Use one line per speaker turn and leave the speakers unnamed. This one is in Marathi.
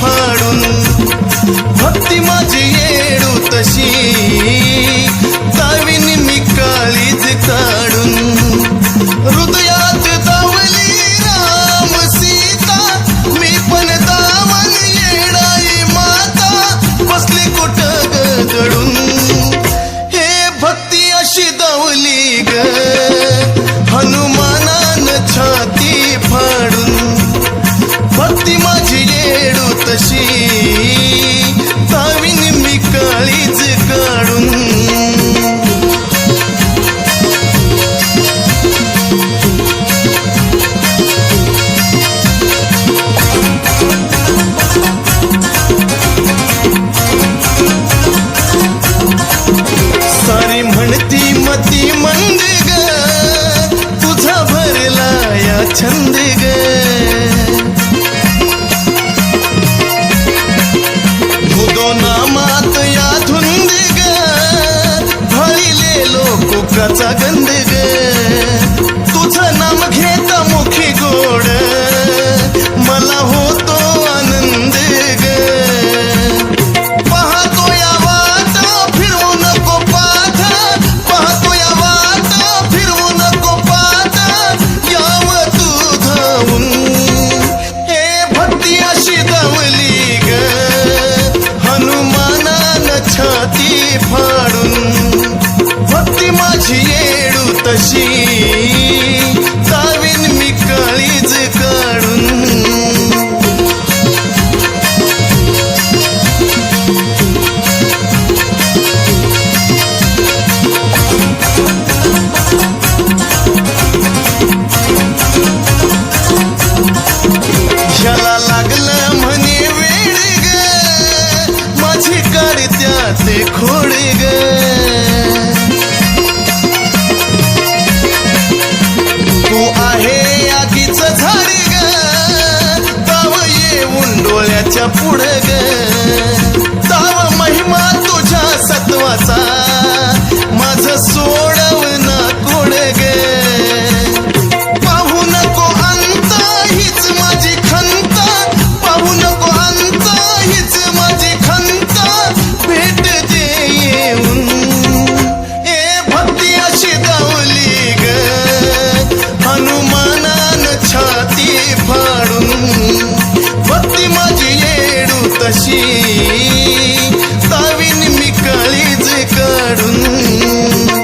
ફળો तुझ्याशी चावीन मी काळीच काढून. सारी म्हणती मती मन 扎根的。कशी? चावीन मी कळीज काढून. ह्याला लागलं म्हणे वेळ ग. माझी काढ त्या ते खोड पुढे साविन मी कळीज काढून